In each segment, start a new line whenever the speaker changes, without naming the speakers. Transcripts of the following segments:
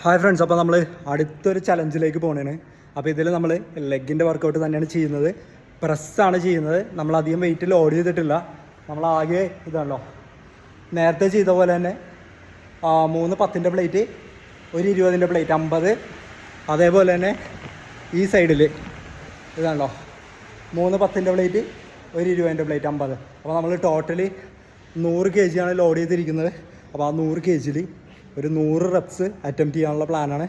Hi friends അപ്പോൾ നമ്മൾ അടുത്തൊരു ചലഞ്ചിലേക്ക് പോകണേണ് അപ്പോൾ ഇതിൽ നമ്മൾ ലെഗിന്റെ വർക്കൗട്ട് തന്നെയാണ് ചെയ്യുന്നത്. പ്രസ്സാണ് ചെയ്യുന്നത്. നമ്മൾ അധികം വെയിറ്റ് ലോഡ് ചെയ്തിട്ടില്ല. നമ്മൾ ആകെ ഇതാണല്ലോ. നേരത്തെ ചെയ്ത പോലെ തന്നെ മൂന്ന് പത്തിന്റെ പ്ലേറ്റ് ഒരു ഇരുപതിന്റെ പ്ലേറ്റ് അമ്പത്. അതേപോലെ തന്നെ ഈ സൈഡിൽ ഇതാണല്ലോ. മൂന്ന് പത്തിന്റെ പ്ലേറ്റ് ഒരു ഇരുപതിന്റെ പ്ലേറ്റ് അമ്പത്. അപ്പോൾ നമ്മൾ ടോട്ടലി നൂറ് കെ ജിയാണ് ലോഡ് ചെയ്തിരിക്കുന്നത്. അപ്പോൾ ആ നൂറ് കെ ജിയിൽ ഒരു നൂറ് റെപ്സ് അറ്റംപ്റ്റ് ചെയ്യാനുള്ള പ്ലാനാണ്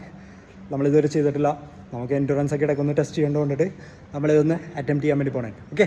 നമ്മളിതുവരെ ചെയ്തിട്ടില്ല. നമുക്ക് എൻഡുറൻസ് ഒക്കെ ഇടയ്ക്ക് ഒന്ന് ടെസ്റ്റ് ചെയ്യേണ്ടതുകൊണ്ടിട്ട് നമ്മളിതൊന്ന് അറ്റംപ്റ്റ് ചെയ്യാൻ വേണ്ടി പോകണേ okay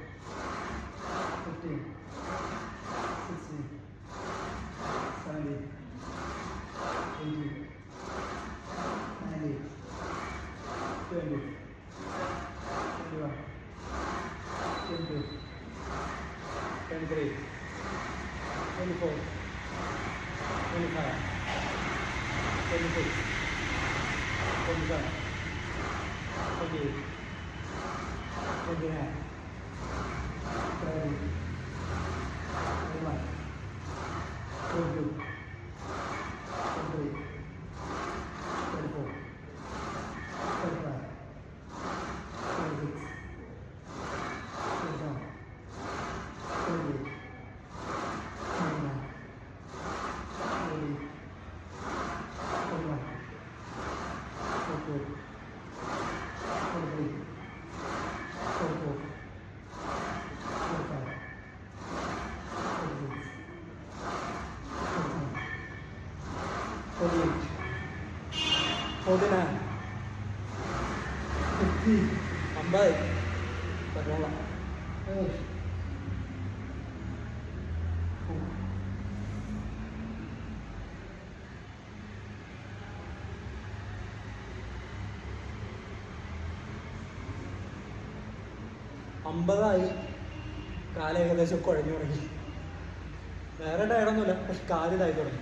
tunduk dua tunduk twenty three four twenty five twenty six twenty seven twenty eight twenty nine thirty twenty one twenty two 48, 49, 50, 50, പറ്റോളാം അമ്പതായി. കാല ഏകദേശം കുഴഞ്ഞു തുടങ്ങി. വേറെ ടയറൊന്നുമില്ല പക്ഷെ കാലിതായി തുടങ്ങി.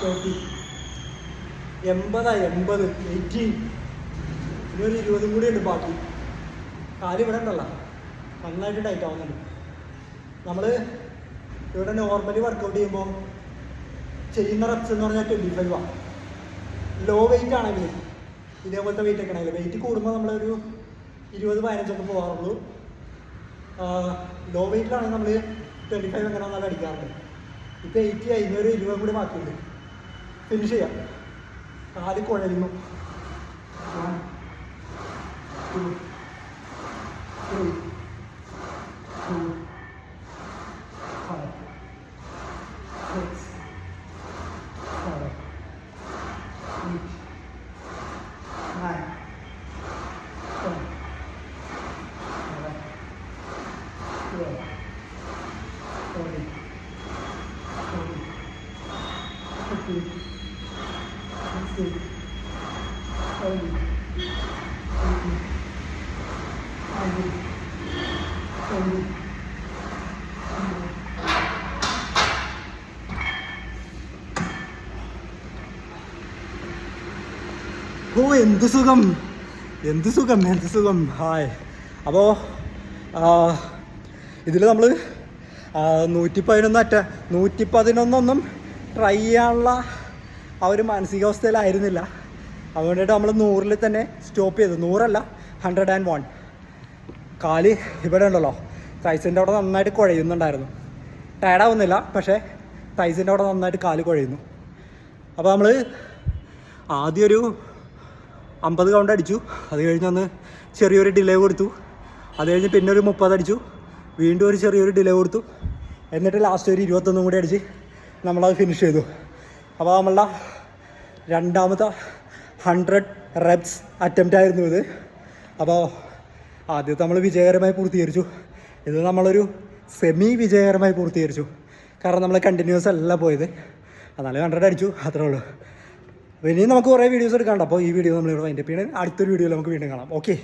Thirty, എൺപതാ എൺപത് എയ്റ്റി. ഇനിയൊരു ഇരുപതും കൂടി ഉണ്ട് ബാക്കി. കാൽ ഇവിടെ ഉണ്ടല്ല. നന്നായിട്ട് ടൈറ്റ് ആവുന്നുണ്ട്. നമ്മൾ ഇവിടെ നോർമലി വർക്കൗട്ട് ചെയ്യുമ്പോൾ ചെയ്യുന്ന റെപ്സ് എന്ന് പറഞ്ഞാൽ ട്വന്റി ഫൈവ് ആണ് ലോ വെയിറ്റ് ആണെങ്കിൽ ഇതേപോലത്തെ വെയിറ്റ് ഒക്കെ ആണെങ്കിൽ വെയിറ്റ് കൂടുമ്പോൾ നമ്മളൊരു ഇരുപത് പതിനഞ്ചൊക്കെ പോകാറുള്ളൂ. ലോ വെയിറ്റിലാണെങ്കിൽ നമ്മൾ ട്വന്റി ഫൈവ് അങ്ങനെ നല്ല അടിക്കാറുണ്ട്. ഇപ്പോൾ എയ്റ്റി ഒരു ഇരുപതും കൂടി ബാക്കിയുണ്ട്. ഫിനിഷ് ചെയ്യാം കാൽ കുഴയുന്നു five, six, seven, eight, nine, ten, eleven, twelve, thirteen, fourteen, ഓ എന്ത് സുഖം. എന്ത് സുഖം എന്ത് സുഖം. ഹായ്. അപ്പോൾ ഇതിൽ നമ്മൾ നൂറ്റി പതിനൊന്ന് അറ്റ നൂറ്റി പതിനൊന്നൊന്നും ട്രൈ ചെയ്യാനുള്ള ആ ഒരു മാനസികാവസ്ഥയിലായിരുന്നില്ല. അതുകൊണ്ടിട്ട് നമ്മൾ നൂറിൽ തന്നെ സ്റ്റോപ്പ് ചെയ്തു. നൂറല്ല ഹൺഡ്രഡ് ആൻഡ് വൺ കാൽ ഇവിടെ ഉണ്ടല്ലോ. തൈസിന്റെ അവിടെ നന്നായിട്ട് കുഴയുന്നുണ്ടായിരുന്നു. ടയർഡാവുന്നില്ല പക്ഷേ തൈസിന്റെ അവിടെ നന്നായിട്ട് കാൽ കുഴയുന്നു. അപ്പോൾ നമ്മൾ ആദ്യം ഒരു അമ്പത് കൗണ്ട് അടിച്ചു. അത് കഴിഞ്ഞ് അന്ന് ചെറിയൊരു ഡിലേ കൊടുത്തു. അത് കഴിഞ്ഞ് പിന്നെ ഒരു മുപ്പത് അടിച്ചു. വീണ്ടും ഒരു ചെറിയൊരു ഡിലേ കൊടുത്തു. എന്നിട്ട് ലാസ്റ്റ് ഒരു ഇരുപത്തൊന്നും കൂടി അടിച്ച് നമ്മളത് ഫിനിഷ് ചെയ്തു. അപ്പോൾ നമ്മളുടെ രണ്ടാമത്തെ ഹൺഡ്രഡ് റെപ്സ് അറ്റംപ്റ്റ് ആയിരുന്നു ഇത്. അപ്പോൾ ആദ്യത്തെ നമ്മൾ വിജയകരമായി പൂർത്തീകരിച്ചു. ഇത് നമ്മളൊരു സെമി വിജയകരമായി പൂർത്തീകരിച്ചു. കാരണം നമ്മൾ കണ്ടിന്യൂസ് അല്ല പോയത്. എന്നാലും ഹൺഡ്രഡ് അടിച്ചു അത്രേ ഉള്ളൂ. ഇനിയും നമുക്ക് കുറേ വീഡിയോസ് എടുക്കാണ്ട് അപ്പോൾ ഈ വീഡിയോ നമ്മൾ വൈൻഡപ്പ് ചെയ്യണം അടുത്തൊരു വീഡിയോയിൽ നമുക്ക് വീണ്ടും കാണാം. ഓക്കെ